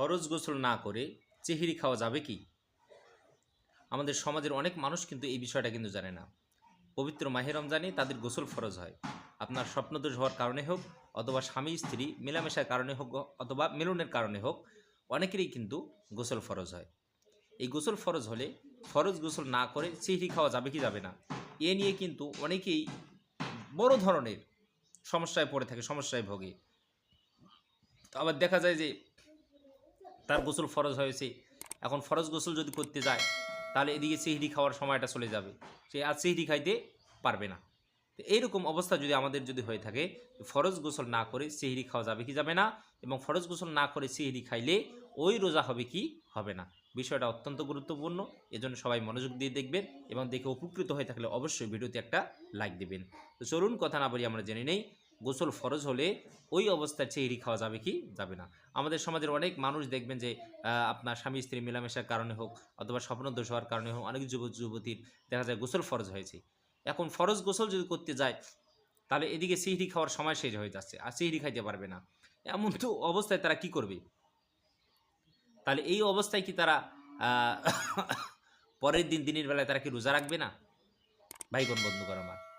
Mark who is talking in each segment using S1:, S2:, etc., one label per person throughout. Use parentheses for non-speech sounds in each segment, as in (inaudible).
S1: ফরজ গোসল না করে চেহারি খাওয়া যাবে কি? আমাদের সমাজের অনেক মানুষ কিন্তু এই বিষয়টা কিন্তু জানে না। পবিত্র মাহে রমজানে তাদের গোসল ফরজ হয়। আপনার স্বপ্নদোষ হওয়ার কারণে হোক অথবা স্বামী, স্ত্রী মেলামেশার কারণে হোক অথবা মেলনের কারণে হোক অনেকেরই কিন্তু গোসল ফরজ হয়। এই গোসল ফরজ হলে ফরজ গোসল না করে সিহরি খাওয়া যাবে কি যাবে না? এ নিয়ে কিন্তু অনেকেই বড় ধরনের সমস্যায় পড়ে থাকে, সমস্যায় ভোগে। আবার দেখা যায় যে তার গোসল ফরজ হয়েছে। এখন ফরজ গোসল যদি করতে যায়, তাহলে এদিকে সিহরি খাওয়ার সময়টা চলে যাবে। সে আর সিহরি খাইতে পারবে না। তো এইরকম অবস্থা যদি আমাদের যদি হয়ে থাকে ফরজ গোসল না করে সিহরি খাওয়া যাবে কি যাবে না? এবং ফরজ গোসল না করে সিহরি খাইলে ওই রোজা হবে কি হবে না? বিষয়টা অত্যন্ত গুরুত্বপূর্ণ। এজন্য সবাই মনোযোগ দিয়ে দেখবেন এবং দেখে উপকৃত হয়ে থাকলে অবশ্যই ভিডিওতে একটা লাইক দেবেন। তো চলুন, কথা না বলি আমরা জেনে নেই। গোসল ফরজ হলে ওই অবস্থায় চেহারি খাওয়া যাবে কি? যাবে না। আমাদের সমাজের অনেক মানুষ দেখবেন যে আপনার স্বামী, স্ত্রী মেলামেশার কারণে হোক অথবা স্বপ্নদোষ হওয়ার কারণে হোক অনেক যুবক, যুবতীর দেখা যায় গোসল ফরজ হয়েছে। এখন ফরজ গোসল যদি করতে যায়, তাহলে এদিকে সিহরি খাওয়ার সময় শেষ হয়ে যাচ্ছে আর সিহরি খাইতে পারবে না। এমন তো অবস্থায় তারা কি করবে? তাহলে এই অবস্থায় কি তারা (laughs) পরের দিন, দিনের বেলায় তারা কি রোজা রাখবে না? ভাইগণ বন্ধুগণ আমার।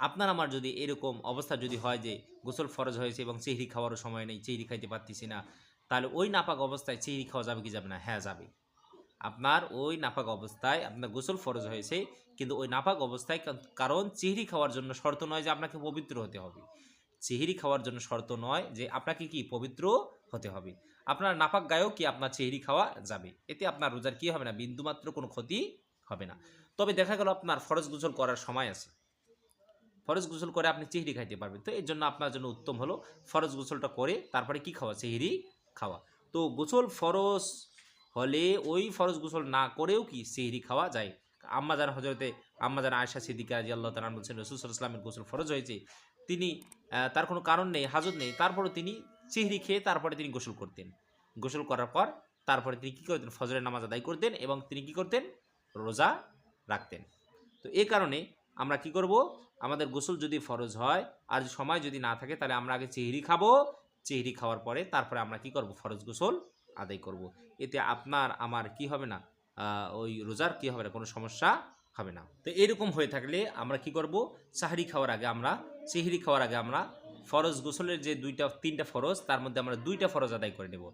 S1: আপনার আমার যদি এরকম অবস্থা যদি হয় যে গোসল ফরজ হয়েছে এবং চেহরি খাওয়ারও সময় নেই, চেহরি খাইতে পারতেছি না, তাহলে ওই নাপাক অবস্থায় চেহরি খাওয়া যাবে কি যাবে না? হ্যাঁ যাবে। আপনার ওই নাপাক অবস্থায় আপনার গোসল ফরজ হয়েছে, কিন্তু ওই নাপাক অবস্থায় কারণ- চেহরি খাওয়ার জন্য শর্ত নয় যে আপনাকে পবিত্র হতে হবে। চেহরি খাওয়ার জন্য শর্ত নয় যে আপনাকে কি পবিত্র হতে হবে। আপনার নাপাক গায়েও কি আপনার চেহরি খাওয়া যাবে? এতে আপনার রোজার কি হবে না? বিন্দুমাত্র কোনো ক্ষতি হবে না। তবে দেখা গেল আপনার ফরজ গোসল করার সময় আছে। ফরজ গোসল করে আপনি চেহরি খাইতে পারবেন। তো এর জন্য আপনার জন্য উত্তম হলো ফরজ গোসলটা করে তারপরে কি খাওয়া? চেহরি খাওয়া। তো গোসল ফরজ হলে ওই ফরজ গোসল না করেও কি চেহরি খাওয়া যায়? আম্মা হজরতে আম্মা যান আয়সা সিদ্দিকা রাজি আল্লাহ তালান বলছেন, রসুল ইসলামের গোসল ফরজ হয়েছে। তিনি তার কোনো কারণ নেই, হাজত নেই। তারপরে তিনি চেহরি খেয়ে তারপরে তিনি গোসল করতেন। গোসল করার পর তারপরে তিনি কী করতেন? ফজরের নামাজ আদায় করতেন এবং তিনি কি করতেন? রোজা রাখতেন। তো এই কারণে আমরা কি করব? আমাদের গোসল যদি ফরজ হয়, আর সময় যদি না থাকে, তাহলে আমরা আগে চেহরি খাব। চেহরি খাওয়ার পরে তারপরে আমরা কি করব? ফরজ গোসল আদায় করব। এতে আপনার, আমার কি হবে না? ওই রোজার কি হবে না? কোনো সমস্যা হবে না। তো এরকম হয়ে থাকলে আমরা কি করব? সাহারি খাওয়ার আগে আমরা, চেহরি খাওয়ার আগে আমরা ফরজ গোসলের যে দুইটা, তিনটা ফরজ, তার মধ্যে আমরা দুইটা ফরজ আদায় করে নেব।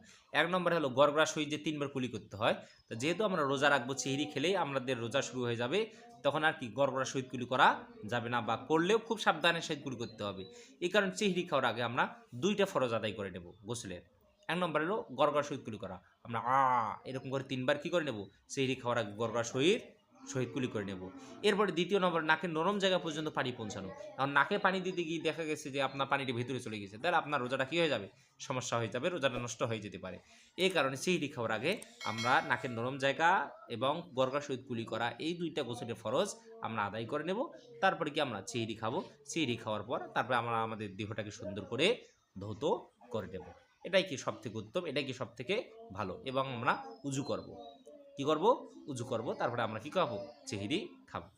S1: এক নম্বর হলো গড়গড়া সই যে তিনবার কুলি করতে হয়। তো যেহেতু আমরা রোজা রাখব, চেহরি খেলেই আমাদের রোজা শুরু হয়ে যাবে। তখন আর কি গড়গড়া শহীদগুলি করা যাবে না বা করলেও খুব সাবধানে শহীদগুলি করতে হবে। এই কারণে চিহরি খাওয়ার আগে আমরা দুইটা ফরজ আদায় করে নেব গোসলের। এক নম্বর হলো গড়গড়া শহীদগুলি করা। আমরা আ, এরকম করে তিনবার কি করে নেব? চিহরি খাওয়ার আগে গড়গড়া শহীদ শহীদ কুলি করে নেব। এরপরে দ্বিতীয় নম্বর, নাকের নরম জায়গা পর্যন্ত পানি পৌঁছানো। কারণ নাকে পানি দিতে গিয়ে দেখা গেছে যে আপনার পানিটি ভেতরে চলে গেছে। তাহলে আপনার রোজাটা কী হয়ে যাবে? সমস্যা হয়ে যাবে, রোজাটা নষ্ট হয়ে যেতে পারে। এই কারণে চেহরি খাওয়ার আগে আমরা নাকের নরম জায়গা এবং গরগা সহিত কুলি করা এই দুইটা গোসলের ফরজ আমরা আদায় করে নেব। তারপরে কি আমরা চেহরি খাব? চেহরি খাওয়ার পর তারপরে আমরা আমাদের দেহটাকে সুন্দর করে ধৌত করে নেব। এটাই কি সব থেকে উত্তম? এটাই কি সব থেকে ভালো? এবং আমরা উজু করব। কি করব? উজু করব। তারপরে আমরা কি খাব? চেহিরি খাব।